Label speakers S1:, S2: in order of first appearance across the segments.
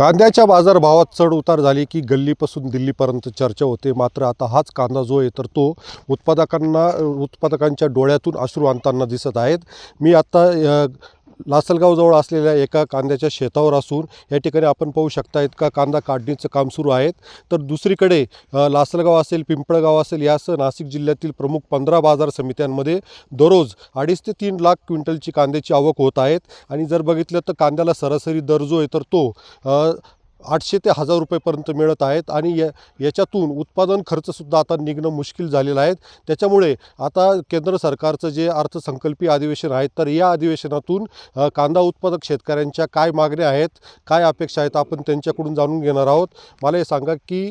S1: कांद्याच्या बाजारभावात चढ उतार झाली की गल्लीपासून दिल्लीपर्यंत चर्चा होते. मात्र आता हाच कांदा जो आहे तर तो उत्पादकांना उत्पादकांच्या डोळ्यातून अश्रू आणताना दिसत आहेत. मी आत्ता लासलगावजवळ असलेल्या एका कांद्याच्या शेतावर असून या ठिकाणी आपण पाहू शकता का कांदा काढणीचं काम सुरू आहेत. तर दुसरीकडे लासलगाव असेल पिंपळगाव असेल यासह नाशिक जिल्ह्यातील प्रमुख पंधरा बाजार समित्यांमध्ये दररोज अडीच ते तीन लाख क्विंटलची कांद्याची आवक होत आहेत आणि जर बघितलं तर कांद्याला सरासरी दर जो आहे तर तो आठशे ते हजार रुपयेपर्यंत मिळत आहेत आणि या याच्यातून उत्पादन खर्चसुद्धा आता निघणं मुश्किल झालेलं आहे. त्याच्यामुळे आता केंद्र सरकारचं जे अर्थसंकल्पीय अधिवेशन आहे तर या अधिवेशनातून कांदा उत्पादक शेतकऱ्यांच्या काय मागण्या आहेत काय अपेक्षा आहेत आपण त्यांच्याकडून जाणून घेणार आहोत. मला हे सांगा की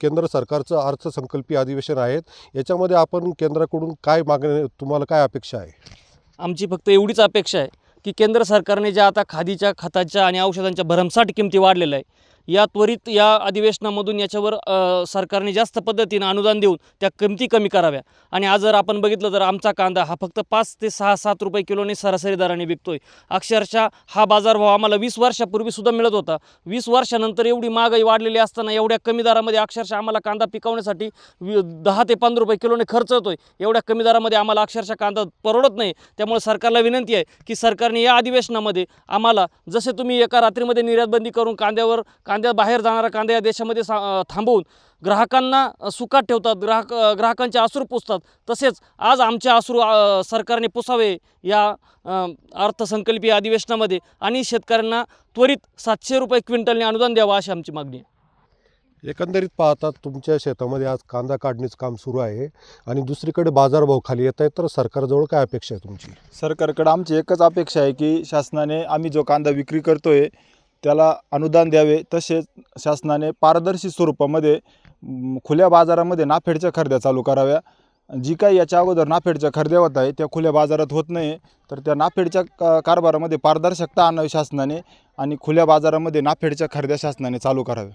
S1: केंद्र सरकारचं अर्थसंकल्पीय अधिवेशन आहेत याच्यामध्ये आपण केंद्राकडून काय मागण्या तुम्हाला काय अपेक्षा आहे?
S2: आमची फक्त एवढीच अपेक्षा आहे की केंद्र सरकारने ज्या आता खादीच्या खताच्या आणि औषधांच्या भरमसाठ किमती वाढलेल्या आहे या त्वरित या अधिवेशनामधून याच्यावर सरकारने जास्त पद्धतीनं अनुदान देऊन त्या किमती कमी कराव्या. आणि आज जर आपण बघितलं तर आमचा कांदा हा फक्त पाच ते सहा सात रुपये किलोने सरासरी दराने विकतोय. अक्षरशः हा बाजारभाव आम्हाला वीस वर्षापूर्वीसुद्धा मिळत होता. वीस वर्षानंतर एवढी महागाई वाढलेली असताना एवढ्या कमी दरामध्ये अक्षरशः आम्हाला कांदा पिकवण्यासाठी वि दहा ते पंधरा रुपये किलोने खर्च होतोय. एवढ्या कमी दरामध्ये आम्हाला अक्षरशः कांदा परवडत नाही. त्यामुळे सरकारला विनंती आहे की सरकारने या अधिवेशनामध्ये आम्हाला जसे तुम्ही एका रात्रीमध्ये निर्यातबंदी करून कांद्यावर कांद्या बाहेर जाणारा कांदा या देशामध्ये सा थांबवून ग्राहकांना अं, सुखात ठेवतात. ग्राहक ग्राहकांचे अश्रू पुसतात. तसेच आज आमचे अं, सरकारने पुसावे या अर्थसंकल्पीय अधिवेशनामध्ये आणि शेतकऱ्यांना त्वरित सातशे रुपये क्विंटलने अनुदान द्यावं अशी आमची मागणी आहे.
S1: एकंदरीत पाहता तुमच्या शेतामध्ये आज कांदा काढणीचं काम सुरू आहे आणि दुसरीकडे बाजारभाव खाली येत आहेत. तर सरकारजवळ काय अपेक्षा आहे तुमची?
S3: सरकारकडे आमची एकच अपेक्षा आहे की शासनाने आम्ही जो कांदा विक्री करतोय त्याला अनुदान द्यावे तसेच शासनाने पारदर्शी स्वरूपामध्ये म, खुल्या बाजारामध्ये नाफेडच्या खरेद्या चालू कराव्या. जी काही याच्या अगोदर नाफेडच्या खरेद्या होत आहे त्या खुल्या बाजारात होत नाही तर त्या नाफेडच्या का कारभारामध्ये पारदर्शकता आणावी शासनाने आणि खुल्या बाजारामध्ये नाफेडच्या खरेद्या शासनाने चालू कराव्या.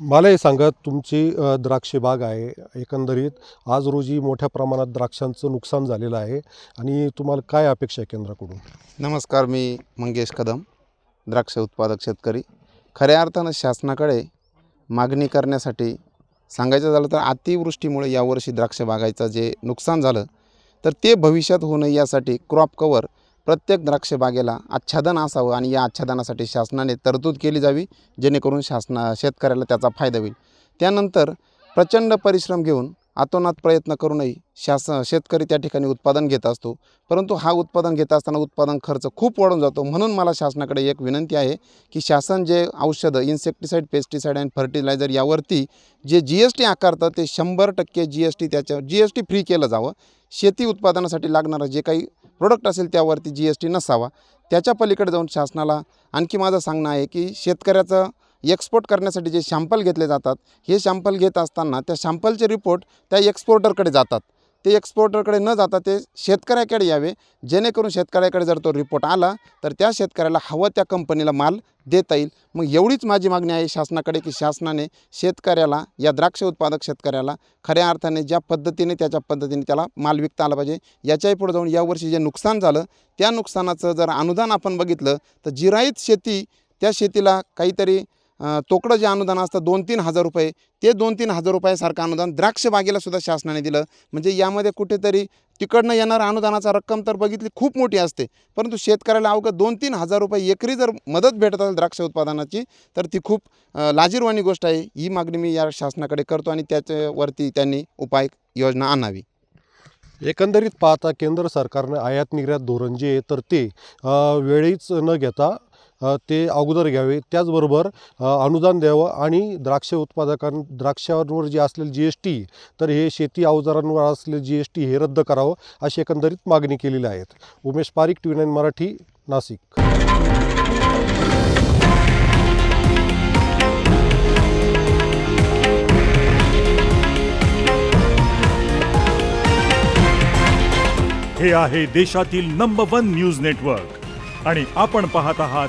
S1: मला हे सांगा तुमची द्राक्षे बाग आहे एकंदरीत. आज रोजी मोठ्या प्रमाणात द्राक्षांचं नुकसान झालेलं आहे आणि तुम्हाला काय अपेक्षा आहे केंद्राकडून?
S4: नमस्कार मी मंगेश कदम. द्राक्ष उत्पादक शेतकरी. खऱ्या अर्थानं शासनाकडे मागणी करण्यासाठी सांगायचं झालं तर अतिवृष्टीमुळे यावर्षी द्राक्ष बागायचं जे नुकसान झालं तर ते भविष्यात होऊ नये यासाठी क्रॉप कवर प्रत्येक द्राक्ष बागेला आच्छादन असावं आणि या आच्छादनासाठी शासनाने तरतूद केली जावी जेणेकरून शासना शेतकऱ्याला त्याचा फायदा होईल. त्यानंतर प्रचंड परिश्रम घेऊन आतोनात प्रयत्न करूनही शास शेतकरी त्या ठिकाणी उत्पादन घेत असतो. परंतु हा उत्पादन घेत असताना उत्पादन खर्च खूप वाढून जातो. म्हणून मला शासनाकडे एक विनंती आहे की शासन जे औषधं इन्सेक्टिसाईड पेस्टिसाईड अँड फर्टिलायझर यावरती जे जी एस टी आकारतं ते शंभर टक्के जी एस टी त्याच्यावर जी एस टी फ्री केलं जावं. शेती उत्पादनासाठी लागणारं जे काही प्रोडक्ट असेल त्यावरती जी एस टी नसावा. त्याच्या पलीकडे जाऊन शासनाला आणखी माझं सांगणं आहे की शेतकऱ्याचं एक्सपोर्ट करण्यासाठी जे शॅम्पल घेतले जातात हे शॅम्पल घेत असताना त्या शॅम्पलचे रिपोर्ट त्या एक्सपोर्टरकडे जातात. ते एक्सपोर्टरकडे न जाता ते शेतकऱ्याकडे यावे जेणेकरून शेतकऱ्याकडे जर तो रिपोर्ट आला तर त्या शेतकऱ्याला हवं त्या कंपनीला माल देता येईल. मग एवढीच माझी मागणी आहे शासनाकडे की शासनाने शेतकऱ्याला या द्राक्ष उत्पादक शेतकऱ्याला खऱ्या अर्थाने ज्या पद्धतीने त्याच्या पद्धतीने त्याला माल विकता आला पाहिजे याच्याही पुढे जाऊन यावर्षी जे नुकसान झालं त्या नुकसानाचं जर अनुदान आपण बघितलं तर जिराईत शेती त्या शेतीला काहीतरी तोकडं जे अनुदान असतं दोन तीन हजार रुपये ते दोन तीन हजार रुपयासारखं अनुदान द्राक्षबागेलासुद्धा शासनाने दिलं. म्हणजे यामध्ये कुठेतरी तिकडनं येणारं अनुदानाचा रक्कम तर बघितली खूप मोठी असते. परंतु शेतकऱ्याला अवघं दोन तीन हजार रुपये एकरी जर मदत भेटत असेल द्राक्ष उत्पादनाची तर ती खूप लाजीरवाणी गोष्ट आहे. ही मागणी मी या शासनाकडे करतो आणि त्याच्यावरती त्यांनी उपाय योजना आणावी.
S1: एकंदरीत पाहता केंद्र सरकारनं आयात निर्यात धोरण जे आहे तर ते वेळीच न घेता ते अगोदर घ्यावे. त्याचबरोबर अनुदान द्यावं आणि द्राक्ष उत्पादकां द्राक्षांवर जे असलेलं जी एस टी तर हे शेती अवजारांवर असलेलं जी एस टी हे रद्द करावं अशी एकंदरीत मागणी केलेली आहेत. Umesh Parik T nine Marathi Nashik.
S5: हे आहे देशातील नंबर वन न्यूज नेटवर्क आणि आपण पाहत आहात